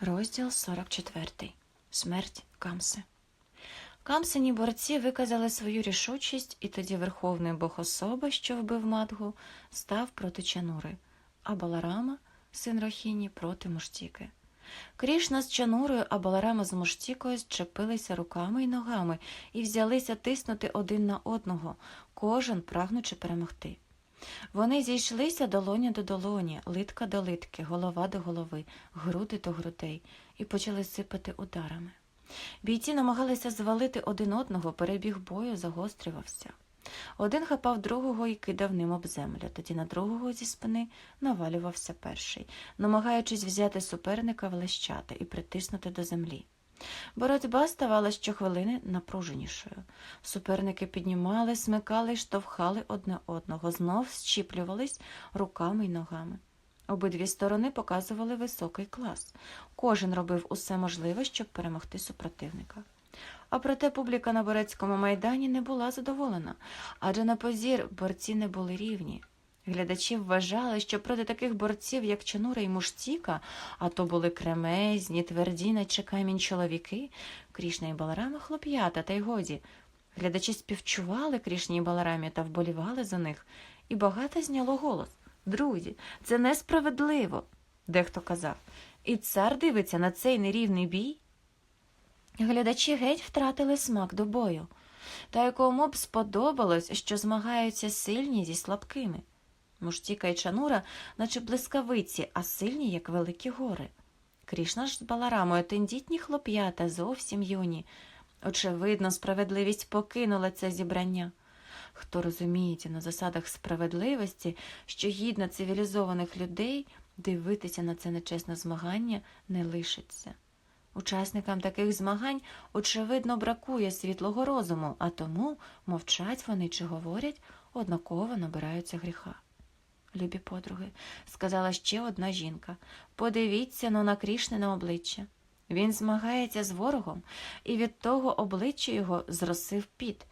Розділ 44. Смерть Камси. Камсині борці виказали свою рішучість, і тоді верховний бог особа, що вбив Мадгу, став проти Чанури, а Баларама, син Рохіні, проти Муштіки. Крішна з Чанурою, а Баларама з Муштікою зчепилися руками й ногами і взялися тиснути один на одного, кожен прагнучи перемогти. Вони зійшлися долоня до долоні, литка до литки, голова до голови, груди до грудей і почали сипати ударами. Бійці намагалися звалити один одного, перебіг бою загострювався. Один хапав другого і кидав ним об землю, тоді на другого зі спини навалювався перший, намагаючись взяти суперника влещати і притиснути до землі. Боротьба ставала щохвилини напруженішою. Суперники піднімали, смикали й штовхали одне одного, знов щіплювались руками й ногами. Обидві сторони показували високий клас. Кожен робив усе можливе, щоб перемогти супротивника. А проте публіка на Борецькому майдані не була задоволена, адже на позір борці не були рівні. Глядачі вважали, що проти таких борців, як Чанура і Муштіка, а то були кремезні, тверді, наче камінь чоловіки, Крішна і Баларама хлоп'ята, та й годі. Глядачі співчували Крішні і Баларамі та вболівали за них, і багато зняло голос. Друзі, це несправедливо, дехто казав. І цар дивиться на цей нерівний бій. Глядачі геть втратили смак до бою, та якому б сподобалось, що змагаються сильні зі слабкими. Й чанура, наче блискавиці, а сильні, як великі гори. Крішна ж з Баларамою тендітні хлоп'ята, зовсім юні. Очевидно, справедливість покинула це зібрання. Хто розуміється на засадах справедливості, що гідна цивілізованих людей, дивитися на це нечесне змагання не лишиться. Учасникам таких змагань, очевидно, бракує світлого розуму, а тому мовчать вони чи говорять, однаково набираються гріха. Любі подруги, сказала ще одна жінка, подивіться но на Крішне обличчя. Він змагається з ворогом, і від того обличчя його зросив піт,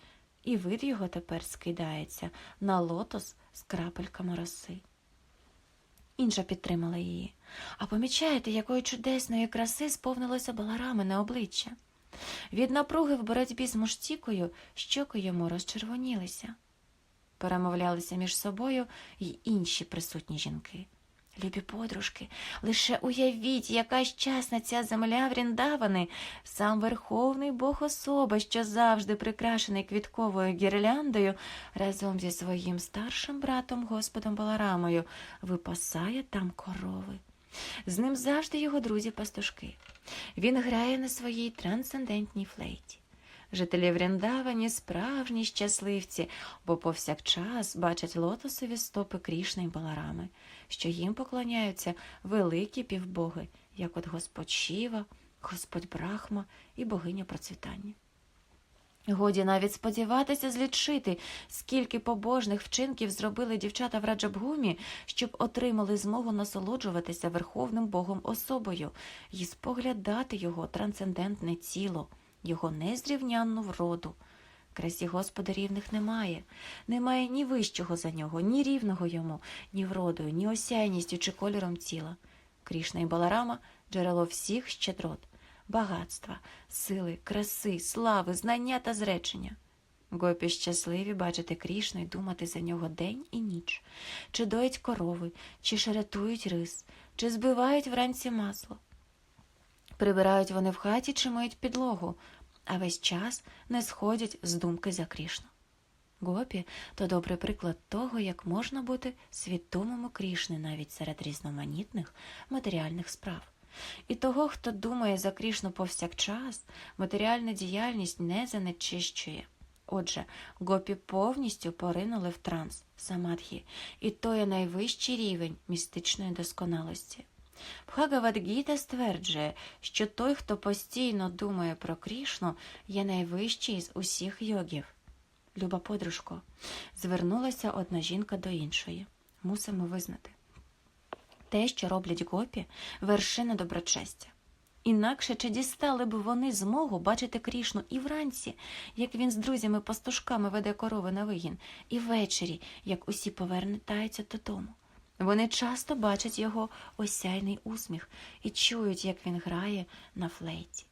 і вид його тепер скидається на лотос з крапельками роси. Інша підтримала її. А помічаєте, якої чудесної краси сповнилося баларамине обличчя. Від напруги в боротьбі з муштікою щоки йому розчервонілися. Перемовлялися між собою й інші присутні жінки. Любі подружки, лише уявіть, яка щасна ця земля Вріндавани, сам верховний Бог особа, що завжди прикрашений квітковою гірляндою, разом зі своїм старшим братом Господом Баларамою, випасає там корови. З ним завжди його друзі-пастушки. Він грає на своїй трансцендентній флейті. Жителі Вріндавані справжні щасливці, бо повсякчас бачать лотосові стопи Крішни й Баларами, що їм поклоняються великі півбоги, як от Господь Шіва, Господь Брахма і богиня процвітання. Годі навіть сподіватися злічити, скільки побожних вчинків зробили дівчата в Раджабгумі, щоб отримали змогу насолоджуватися верховним Богом особою і споглядати його трансцендентне тіло, його незрівнянну вроду. Красі Господа рівних немає, немає ні вищого за нього, ні рівного йому, ні вродою, ні осяйністю чи кольором тіла. Крішна і Баларама джерело всіх щедрот багатства, сили, краси, слави, знання та зречення. Гопі щасливі бачити Крішну і думати за нього день і ніч, чи доять корови, чи шеретують рис, чи збивають вранці масло. Прибирають вони в хаті чи миють підлогу, а весь час не сходять з думки за Крішну. Гопі то добрий приклад того, як можна бути свідомим Крішни навіть серед різноманітних матеріальних справ. І того, хто думає за Крішну повсякчас, матеріальна діяльність не занечищує. Отже, гопі повністю поринули в транс самадхі, і то є найвищий рівень містичної досконалості. Бхагавадгіта стверджує, що той, хто постійно думає про Крішну, є найвищий з усіх йогів. Люба подружко, звернулася одна жінка до іншої. Мусимо визнати. Те, що роблять гопі, вершина доброчестя. Інакше чи дістали б вони змогу бачити Крішну і вранці, як він з друзями-пастушками веде корови на вигін, і ввечері, як усі повертаються додому. Вони часто бачать його осяйний усміх і чують, як він грає на флейті.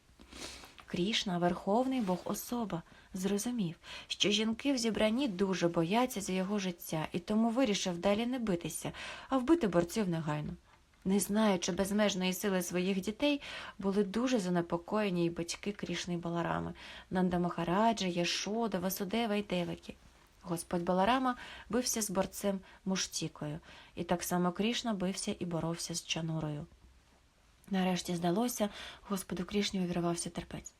Крішна, верховний Бог особа, зрозумів, що жінки в зібранні дуже бояться за його життя і тому вирішив далі не битися, а вбити борців негайно. Не знаючи безмежної сили своїх дітей, були дуже занепокоєні й батьки Крішни Баларами Нанда Махараджа, Яшода, Васудева й Девакі. Господь Баларама бився з борцем Муштікою, і так само Крішна бився і боровся з Чанурою. Нарешті здалося, Господу Крішні увірвався терпець.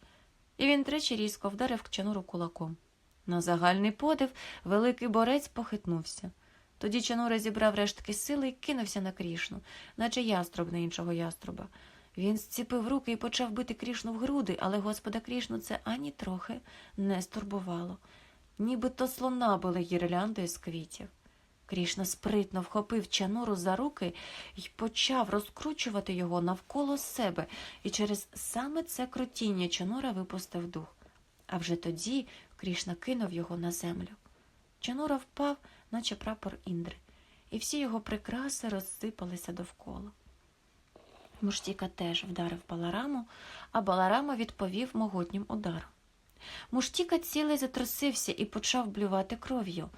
І він тричі різко вдарив Чануру кулаком. На загальний подив великий борець похитнувся. Тоді Чанура зібрав рештки сили і кинувся на Крішну, наче яструб на іншого яструба. Він зціпив руки і почав бити Крішну в груди, але господа Крішну це ані трохи не стурбувало. Нібито слона були гірляндою з квітів. Крішна спритно вхопив Чануру за руки і почав розкручувати його навколо себе, і через саме це крутіння Чанура випустив дух. А вже тоді Крішна кинув його на землю. Чанура впав, наче прапор Індри, і всі його прикраси розсипалися довкола. Муштіка теж вдарив Балараму, а Баларама відповів могутнім ударом. Муштіка цілий затрусився і почав блювати кров'ю.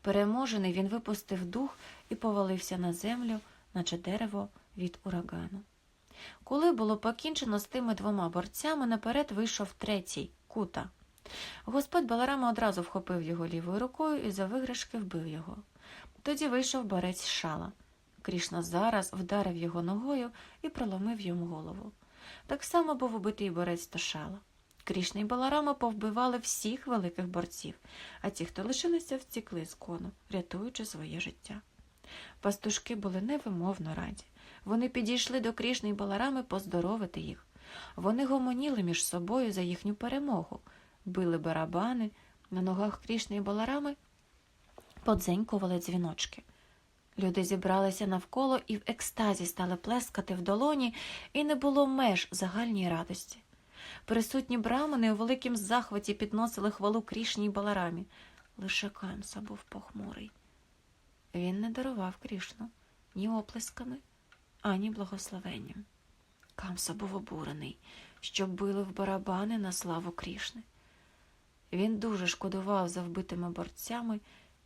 Переможений він випустив дух і повалився на землю, наче дерево від урагану. Коли було покінчено з тими двома борцями, наперед вийшов третій кута. Господь Баларама одразу вхопив його лівою рукою і за виграшки вбив його. Тоді вийшов борець шала. Крішна зараз вдарив його ногою і проломив йому голову. Так само був убитий борець Тошала. Крішна і Баларама повбивали всіх великих борців, а ті, хто лишилися, втікли з кону, рятуючи своє життя. Пастушки були невимовно раді. Вони підійшли до Крішни і Баларами поздоровити їх. Вони гомоніли між собою за їхню перемогу, били барабани, на ногах Крішни і Баларами подзенькували дзвіночки. Люди зібралися навколо і в екстазі стали плескати в долоні, і не було меж загальній радості. Присутні брамани у великім захваті підносили хвалу Крішні й Баларамі. Лише Камса був похмурий. Він не дарував Крішну ні оплесками, ані благословенням. Камса був обурений, що били в барабани на славу Крішни. Він дуже шкодував за вбитими борцями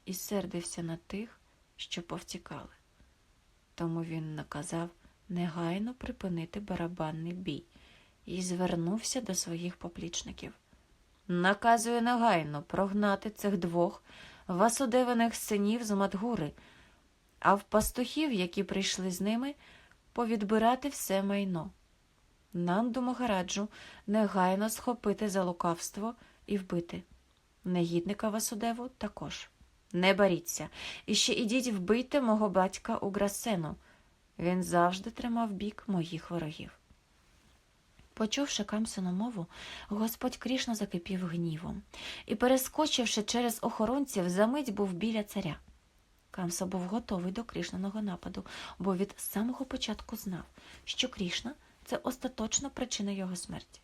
і сердився на тих, що повтікали. Тому він наказав негайно припинити барабанний бій і звернувся до своїх поплічників. Наказує негайно прогнати цих двох васудеваних синів з Мадгури, а в пастухів, які прийшли з ними, повідбирати все майно. Нанду Магараджу негайно схопити за лукавство і вбити. Негідника Васудеву також. Не боріться, і ще ідіть вбийте мого батька Уграсену. Він завжди тримав бік моїх ворогів. Почувши Камсину мову, господь Крішна закипів гнівом і, перескочивши через охоронців, замить був біля царя. Камса був готовий до Крішнаного нападу, бо від самого початку знав, що Крішна це остаточна причина його смерті.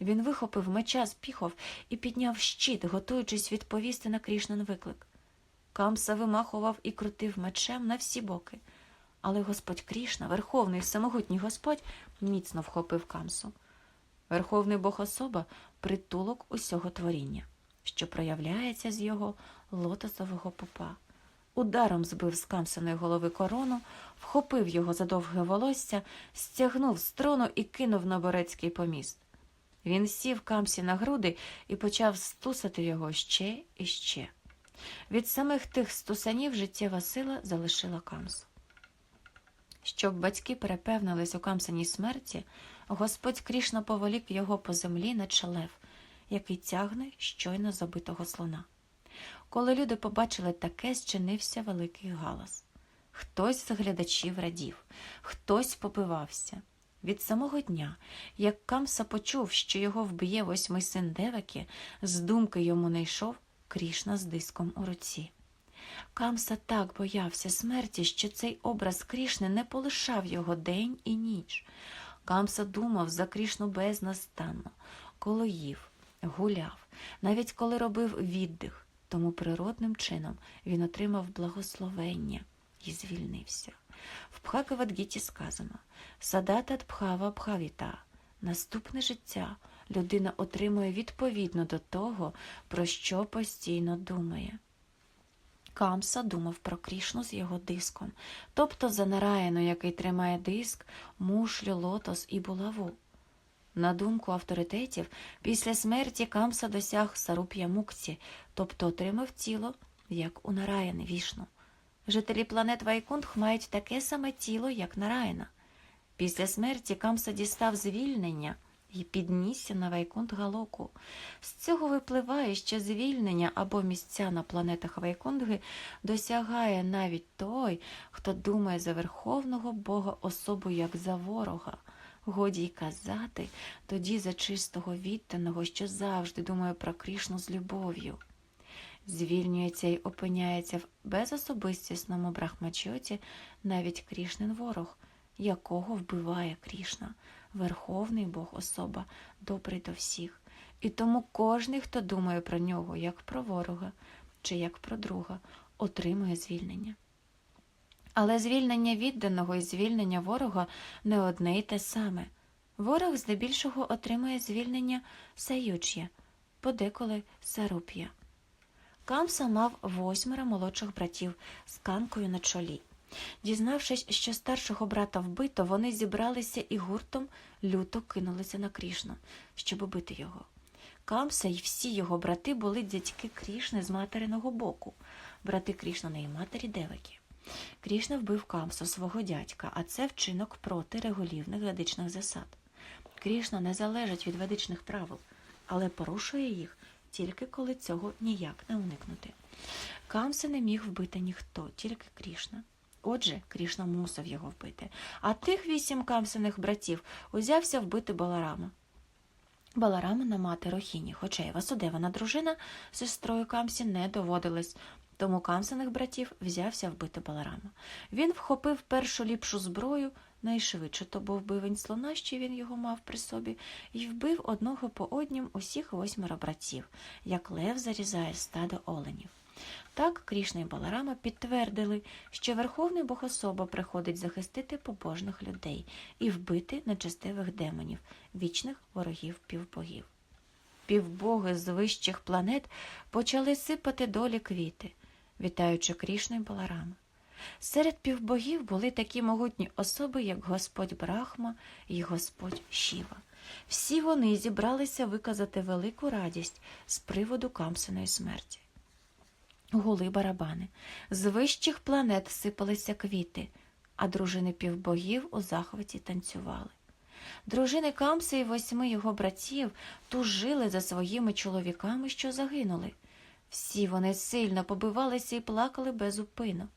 Він вихопив меча з піхов і підняв щит, готуючись відповісти на Крішнан виклик. Камса вимахував і крутив мечем на всі боки, але господь Крішна, верховний самогутній господь, міцно вхопив Камсу. Верховний Бог особа притулок усього творіння, що проявляється з його лотосового попа. Ударом збив з Камсиної голови корону, вхопив його за довге волосся, стягнув з трону і кинув на борецький поміст. Він сів Камсі на груди і почав стусати його ще і ще. Від самих тих стусанів життєва сила залишила Камсу. Щоб батьки перепевнились у Камсиній смерті, Господь Крішна поволік його по землі на чалев, який тягне щойно забитого слона. Коли люди побачили таке, зчинився великий галас. Хтось з глядачів радів, хтось попивався. Від самого дня, як Камса почув, що його вб'є восьмий син Деваки, з думки йому не йшов Крішна з диском у руці. Камса так боявся смерті, що цей образ Крішни не полишав його день і ніч. Камса думав за Крішну безнастанно, коли їв, гуляв, навіть коли робив віддих, тому природним чином він отримав благословення і звільнився. В Бхагавадгіті сказано Садата Бхава Бхавіта. Наступне життя людина отримує відповідно до того, про що постійно думає. Камса думав про Крішну з його диском, тобто за Нараїну, який тримає диск, мушлю, лотос і булаву. На думку авторитетів, після смерті Камса досяг Саруп'я Мукці, тобто отримав тіло, як у Нараяни Вішну. Жителі планет Вайкунтх мають таке саме тіло, як Нараяна. Після смерті Камса дістав звільнення і піднісся на Вайкунт Галоку. З цього випливає, що звільнення або місця на планетах Вайкундги досягає навіть той, хто думає за верховного Бога особу як за ворога. Годі й казати тоді за чистого відданого, що завжди думає про Крішну з любов'ю. Звільнюється й опиняється в безособистісному брахмачоті навіть Крішнин ворог, якого вбиває Крішна, верховний Бог особа, добрий до всіх. І тому кожний, хто думає про нього як про ворога чи як про друга, отримує звільнення. Але звільнення відданого і звільнення ворога не одне й те саме. Ворог здебільшого отримує звільнення саюч'я, подеколи саруп'я. Камса мав восьмеро молодших братів з канкою на чолі. Дізнавшись, що старшого брата вбито, вони зібралися і гуртом люто кинулися на Крішну, щоб убити його. Камса і всі його брати були дядьки Крішни з материного боку, брати Крішнаної матері Деваки. Крішна вбив Камсу свого дядька, а це вчинок проти регулівних ведичних засад. Крішна не залежить від ведичних правил, але порушує їх тільки коли цього ніяк не уникнути. Камса не міг вбити ніхто, тільки Крішна. Отже, Крішна мусив його вбити, а тих вісім камсиних братів узявся вбити Баларама. Баларамина мати Рохіні, хоча й Васудевана дружина сестрою Камсі не доводилась, тому камсиних братів взявся вбити Баларама. Він вхопив першу ліпшу зброю, найшвидше то був бивень слона, що він його мав при собі, і вбив одного по однім усіх восьмеро братів, як лев зарізає стадо оленів. Так Крішна і Баларама підтвердили, що Верховний Богособа приходить захистити побожних людей і вбити нечестивих демонів, вічних ворогів півбогів. Півбоги з вищих планет почали сипати долі квіти, вітаючи Крішну і Баларама. Серед півбогів були такі могутні особи, як Господь Брахма і Господь Шіва. Всі вони зібралися виказати велику радість з приводу Камсиної смерті. Гули барабани. З вищих планет сипалися квіти, а дружини півбогів у захваті танцювали. Дружини Камси і восьми його братів тужили за своїми чоловіками, що загинули. Всі вони сильно побивалися і плакали безупину.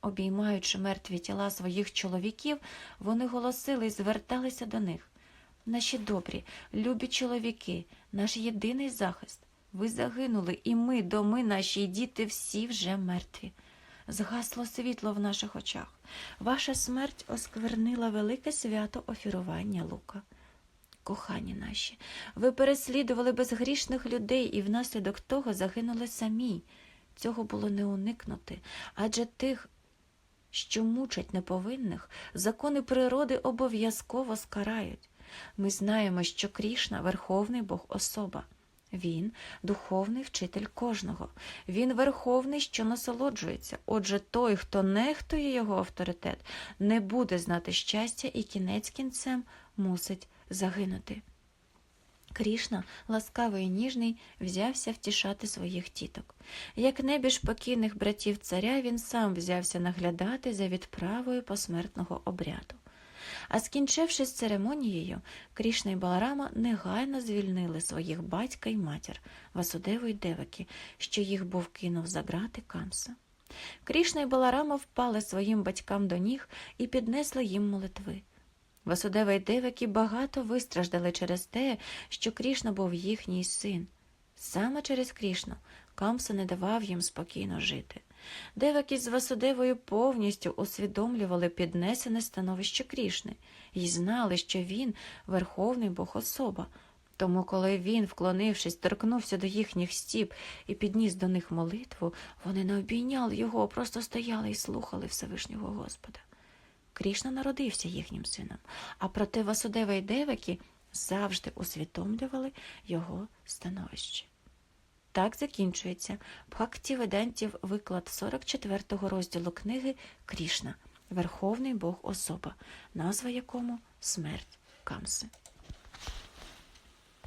Обіймаючи мертві тіла своїх чоловіків, вони голосили і зверталися до них. Наші добрі, любі чоловіки, наш єдиний захист. Ви загинули, і ми, доми наші, діти всі вже мертві. Згасло світло в наших очах. Ваша смерть осквернила велике свято офірування лука. Кохані наші, ви переслідували безгрішних людей і внаслідок того загинули самі. Цього було не уникнути, адже тих, що мучать неповинних, закони природи обов'язково скарають. Ми знаємо, що Крішна верховний Бог особа. Він духовний вчитель кожного. Він верховний, що насолоджується. Отже, той, хто нехтує його авторитет, не буде знати щастя і кінець кінцем мусить загинути. Крішна, ласкавий і ніжний, взявся втішати своїх тіток. Як небіж покійних братів царя, він сам взявся наглядати за відправою посмертного обряду. А скінчивши з церемонією, Крішна і Баларама негайно звільнили своїх батька й матір, Васудеву й Деваки, що їх був кинув за грати Камса. Крішна і Баларама впали своїм батькам до ніг і піднесли їм молитви. Васудева й Деваки багато вистраждали через те, що Крішна був їхній син. Саме через Крішну Камса не давав їм спокійно жити. Деваки з Васудевою повністю усвідомлювали піднесене становище Крішни і знали, що він верховний Бог особа. Тому, коли він, вклонившись, торкнувся до їхніх стіп і підніс до них молитву, вони не обійняли його, просто стояли і слухали Всевишнього Господа. Крішна народився їхнім сином, а проте Васудева і Девакі завжди усвідомлювали його становище. Так закінчується Бхактіведантів виклад 44-го розділу книги Крішна, Верховний Бог особа, назва якому смерть Камси.